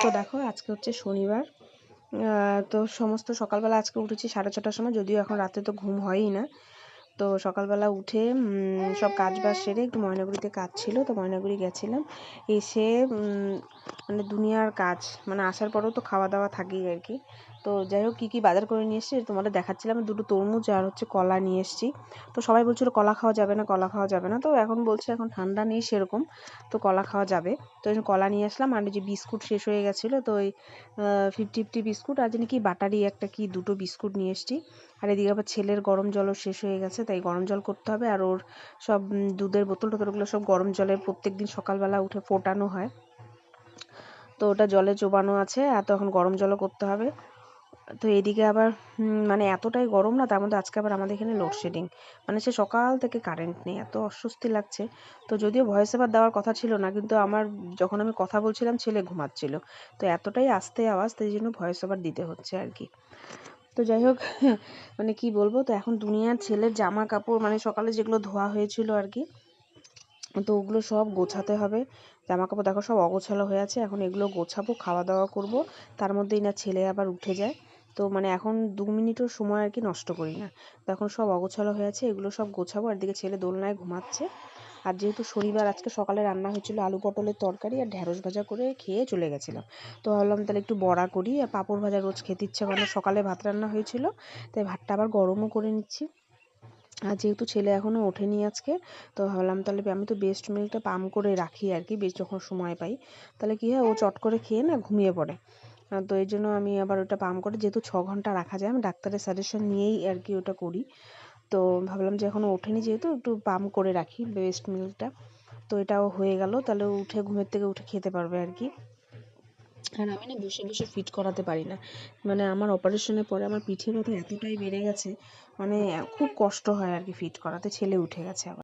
তো দেখো, আজকে হচ্ছে শনিবার। তো সমস্ত সকালবেলা আজকে উঠেছি সাড়ে ছটার সময়, যদিও এখন রাতে তো ঘুম হয়ই না। তো সকালবেলা উঠে সব কাজ বাজ সেরে একটু ময়নাগুড়িতে কাজ ছিল, তো ময়নাগুড়ি গেছিলাম। এসে মানে দুনিয়ার কাজ মানে আসার পরেও তো খাওয়া দাওয়া থাকেই আর কি তো যাই হোক কী কী বাজার করে নিয়ে এসেছি তোমাদের দেখাচ্ছিলাম, দুটো তরমুজ আর হচ্ছে কলা নিয়ে এসেছি। তো সবাই বলছিল কলা খাওয়া যাবে না, কলা খাওয়া যাবে না। তো এখন বলছে এখন ঠান্ডা নেই সেরকম, তো কলা খাওয়া যাবে। তো ওই জন্য কলা নিয়ে আসলাম, আর যে বিস্কুট শেষ হয়ে গেছিল, তো ওই ফিফটি ফিফটি বিস্কুট আর জানি কি বাটারি একটা কি দুটো বিস্কুট নিয়ে এসেছি। আর এদিকে আবার ছেলের গরম জলও শেষ হয়ে গেছে, তাই গরম জল করতে হবে। আর ওর সব দুধের বোতল টোতলগুলো সব গরম জলে প্রত্যেক দিন সকালবেলা উঠে ফোটানো হয়। তো ওটা জলে চোবানো আছে, আর তখন গরম জলও করতে হবে। তো এদিকে আবার মানে এতটাই গরম না, তার মধ্যে আজকে আবার আমাদের এখানে লোডশেডিং মানে সে সকাল থেকে কারেন্ট নেই, এত অস্বস্তি লাগছে। তো যদিও ভয়েস ওভার দেওয়ার কথা ছিল না, কিন্তু আমার যখন আমি কথা বলছিলাম, ছেলে ঘুমাচ্ছিল। তো এতটাই আস্তে আওয়াজ, তাই জন্য ভয়েস ওভার দিতে হচ্ছে আর কি। তো যাই হোক মানে কি বলব, তো এখন দুনিয়ার ছেলের জামা কাপড় মানে সকালে যেগুলো ধোয়া হয়েছিল আর কি তো ওগুলো সব গোছাতে হবে। জামা কাপড় দেখো সব অগোছালো হয়ে আছে, এখন এগুলো গোছাবো খাওয়া দাওয়া করব। তার মধ্যেই না ছেলে আবার উঠে যায়। তো মানে এখন দু মিনিটও সময় আর কি নষ্ট করি না। তো এখন সব অগোছালো হয়ে আছে, এগুলো সব গোছাবো। আর দিকে ছেলে দোলনায় ঘুমাচ্ছে। আর যেহেতু শনিবার, আজকে সকালে রান্না হয়েছিল আলু পটলের তরকারি আর ঢ্যাঁড়স ভাজা করে খেয়ে চলে গেছিলাম। তো ভাবলাম তাহলে একটু বড়া করি। আর পাঁপড় ভাজা রোজ খেতে ইচ্ছে করে সকালে ভাত রান্না হয়েছিল। তাই ভাতটা আবার গরমও করে নিচ্ছি। আর যেহেতু ছেলে এখনও ওঠেনি আজকে, তো ভাবলাম তাহলে আমি তো বেস্ট মিল্কটা পাম করে রাখি আর কি, বেশ যখন সময় পাই। তাহলে কী হয়, ও চট করে খেয়ে না ঘুমিয়ে পড়ে। তো এই জন্য আমি আবার ওটা পাম করে, যেহেতু ছ ঘণ্টা রাখা যায়, আমি ডাক্তারের সাজেশন নিয়েই আর কি ওটা করি। তো ভাবলাম যে এখনও ওঠেনি যেহেতু, একটু পাম করে রাখি বেস্ট মিল্কটা তো এটাও হয়ে গেল, তাহলে উঠে, ঘুমের থেকে উঠে খেতে পারবে আর কি। আর আমি না বসে বসে ফিট করাতে পারি না। মানে আমার অপারেশনের পরে আমার পিঠে ব্যথা এতটাই বেড়ে গেছে মানে খুব কষ্ট হয় আর কি ফিট করাতে, ছেলে উঠে গেছে আবার।